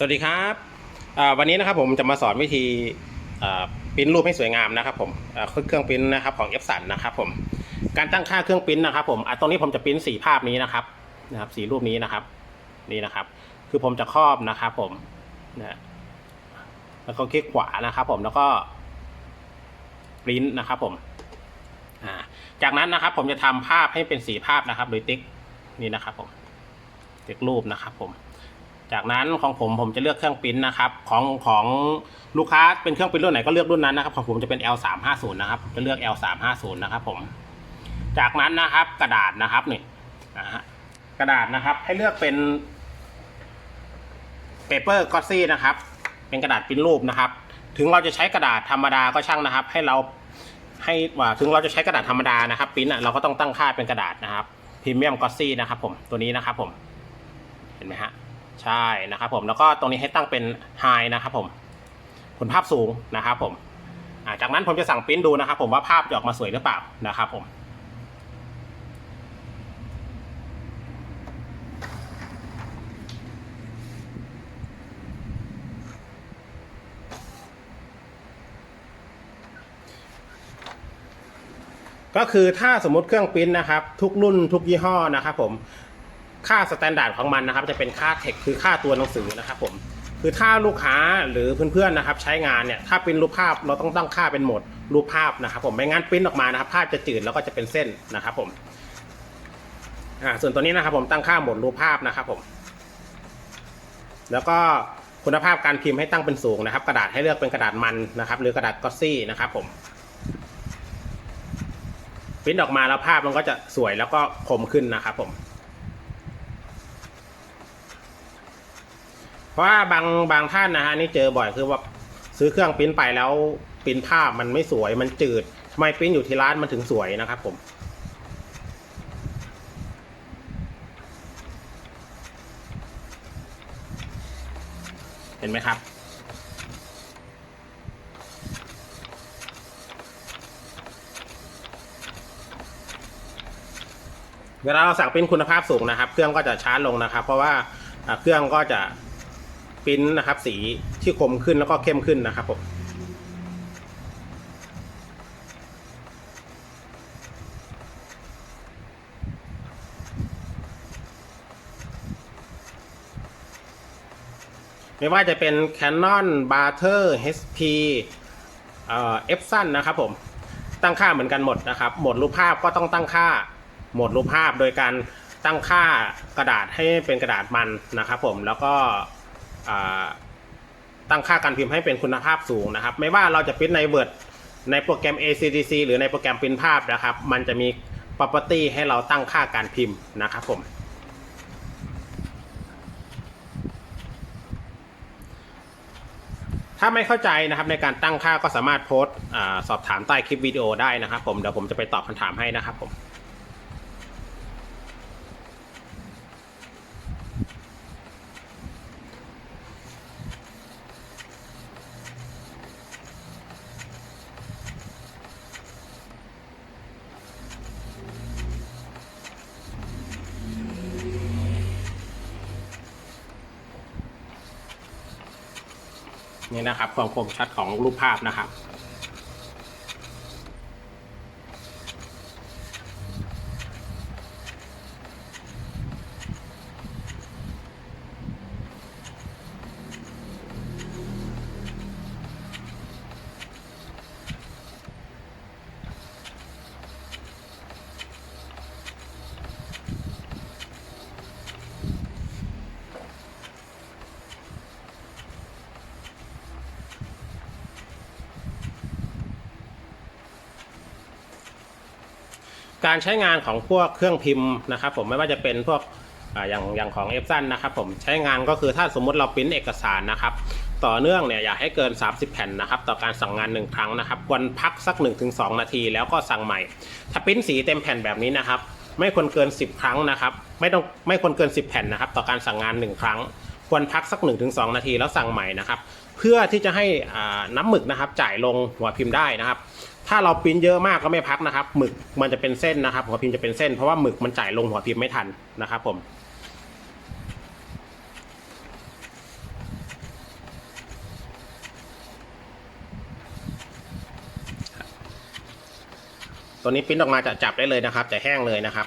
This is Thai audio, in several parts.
สวัสดีครับวันนี้นะครับผมจะมาสอนวิธีอ่าปริ้นรูปให้สวยงามนะครับผมเครื่องปริ้นนะครับของ f อ n นะครับผมการตั้งค่าเครื่องปริ้นนะครับผมตรงนี้ผมจะปริ้นสีภาพนี้นะครับนะครับสีรูปนี้นะครับนี่นะครับ คือผมจะครอบนะครับผมนะแล้วก็คลิกขวานะครับผมแล้วก็ปริ้นนะครับผมจากนั้นนะครับผมจะทำภาพให้เป็นสีภาพนะครับ โดยติ๊กนี่นะครับผมติ๊กรูปนะครับผม จากนั้นของผมผมจะเลือกเครื่องปิ้นนะครับของของลูกค้าเป็นเครื่องปิ้นรุ่นไหนก็เลือกรุ่นนั้นนะครับของผมจะเป็น L350 นะครับจะเลือก L350 นะครับผมจากนั้นนะครับกระดาษนะครับนี่นะฮะกระดาษนะครับให้เลือกเป็นเปเปอร์กอซี่นะครับ เป็นกระดาษปิ้นรูปนะครับ ถึงเราจะใช้กระดาษธรรมดาก็ช่างนะครับ ให้เราให้ว่าถึงเราจะใช้กระดาษธรรมดานะครับปิ้นอะเราก็ต้องตั้งค่าเป็นกระดาษนะครับพรีเมียมกอซี่นะครับ ผมตัวนี้นะครับผมเห็นไหมฮะ ใช่นะครับผมแล้วก็ตรงนี้ให้ตั้งเป็น High นะครับผมผลภาพสูงนะครับผมจากนั้นผมจะสั่งปริ้นดูนะครับ ผมว่าภาพจะออกมาสวยหรือเปล่านะครับผมก็คือถ้าสมมติเครื่องปริ้นนะครับ ทุกรุ่นทุกยี่ห้อนะครับผม ค่าสแตนดาร์ดของมันนะครับ จะเป็นค่าเทคคือค่าตัวหนังสือนะครับผมคือถ้าลูกค้าหรือเพื่อนๆนะครับ ใช้งานเนี่ยถ้าเป็นรูปภาพเราต้องตั้งค่าเป็นโหมดรูปภาพนะครับ ผมไม่งั้นปริ้นออกมานะครับภาพจะจืดแล้วก็จะเป็นเส้นนะครับ ผมอ่าส่วนตัวนี้นะครับ ผมตั้งค่าโหมดรูปภาพนะครับ ผม แล้วก็คุณภาพการพิมพ์ให้ตั้งเป็นสูงนะครับ กระดาษให้เลือกเป็นกระดาษมันนะครับ หรือกระดาษกอซี่นะครับ ผมปริ้นออกมาแล้วภาพมันก็จะสวยแล้วก็คมขึ้นนะครับ ผม เพ ราะว่าบางบางท่านนะฮะนี่เจอบ่อยคือว่าซื้อเครื่องปริ้นไปแล้วปริ้นภาพมันไม่สวยมันจืด ไม่ปริ้นอยู่ที่ร้านมันถึงสวยนะครับผมเห็นไหมครับ เวลาเราสั่งปริ้นคุณภาพสูงนะครับ เครื่องก็จะช้าลงนะครับ เพราะว่าเครื่องก็จะ ริ้นนะครับ สีที่คมขึ้นแล้วก็เข้มขึ้นนะครับผมไม่ว่าจะเป็น Canon b a r t e r HP เอ่อ Epson นะครับผม ตั้งค่าเหมือนกันหมดนะครับ โหมดรูปภาพก็ต้องตั้งค่า โหมดรูปภาพโดยการตั้งค่ากระดาษให้เป็นกระดาษมันนะครับผม แล้วก็ ตั้งค่าการพิมพ์ให้เป็นคุณภาพสูงนะครับ ไม่ว่าเราจะพิมพ์ใน Word ในโปรแกรม ACDC หรือในโปรแกรมพิมพ์ภาพนะครับ มันจะมี property ให้เราตั้งค่าการพิมพ์นะครับผมถ้าไม่เข้าใจนะครับในการตั้งค่าก็สามารถโพสต์สอบถามใต้คลิปวิดีโอได้นะครับผมเดี๋ยวผมจะไปตอบคำถามให้นะครับผม นี่นะครับความคมชัดของรูปภาพนะครับ การใช้งานของพวกเครื่องพิมพ์นะครับ ผมไม่ว่าจะเป็นพวกอย่างอย่างของเอฟซันนะครับผมใช้งานก็คือถ้าสมมุติเราปริ้นเอกสารนะครับ ต่อเนื่องเนี่ยอย่าให้เกิน 30 แผ่นนะครับ ต่อการสั่งงาน 1 ครั้งนะครับ ควรพักสัก 1-2 นาทีแล้วก็สั่งใหม่ ถ้าปริ้นสีเต็มแผ่นแบบนี้นะครับ ไม่ควรเกิน 10 ครั้งนะครับ ไม่ต้องไม่ควรเกิน 10 แผ่นนะครับ ต่อการสั่งงาน 1 ครั้ง ควรพักสัก 1-2 นาทีแล้วสั่งใหม่นะครับเพื่อที่จะให้น้ำหมึกนะครับจ่ายลงหัวพิมพ์ได้นะครับ ถ้าเราพิมพ์เยอะมากก็ไม่พักนะครับหมึกมันจะเป็นเส้นนะครับ หัวพิมพ์จะเป็นเส้นเพราะว่าหมึกมันจ่ายลงหัวพิมพ์ไม่ทันนะครับผมตัวนี้พิมพ์ออกมาจะจับได้เลยนะครับ จะแห้งเลยนะครับ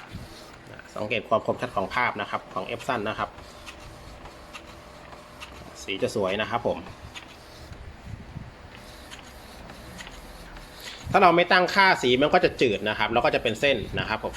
สังเกตความคมชัดของภาพนะครับของเอฟซันนะครับ สีจะสวยนะครับผม ถ้าเราไม่ตั้งค่าสีมันก็จะจืดนะครับ แล้วก็จะเป็นเส้นนะครับผม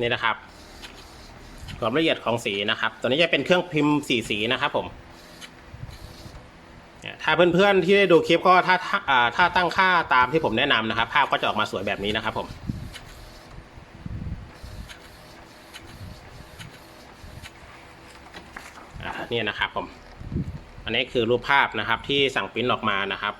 นี่นะครับความละเอียดของสีนะครับ ตัวนี้จะเป็นเครื่องพิมพ์สีสีนะครับผมถ้าเพื่อนๆที่ได้ดูคลิปก็ถ้าถ้าถ้าตั้งค่าตามที่ผมแนะนำนะครับ ภาพก็จะออกมาสวยแบบนี้นะครับผมนี่นะครับผม อันนี้คือรูปภาพนะครับที่สั่งปริ้นออกมานะครับ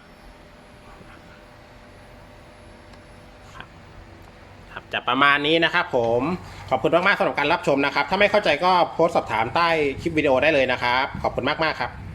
จะประมาณนี้นะครับผมขอบคุณมากๆสำหรับการรับชมนะครับ ถ้าไม่เข้าใจก็โพสต์สอบถามใต้คลิปวิดีโอได้เลยนะครับ ขอบคุณมากๆครับ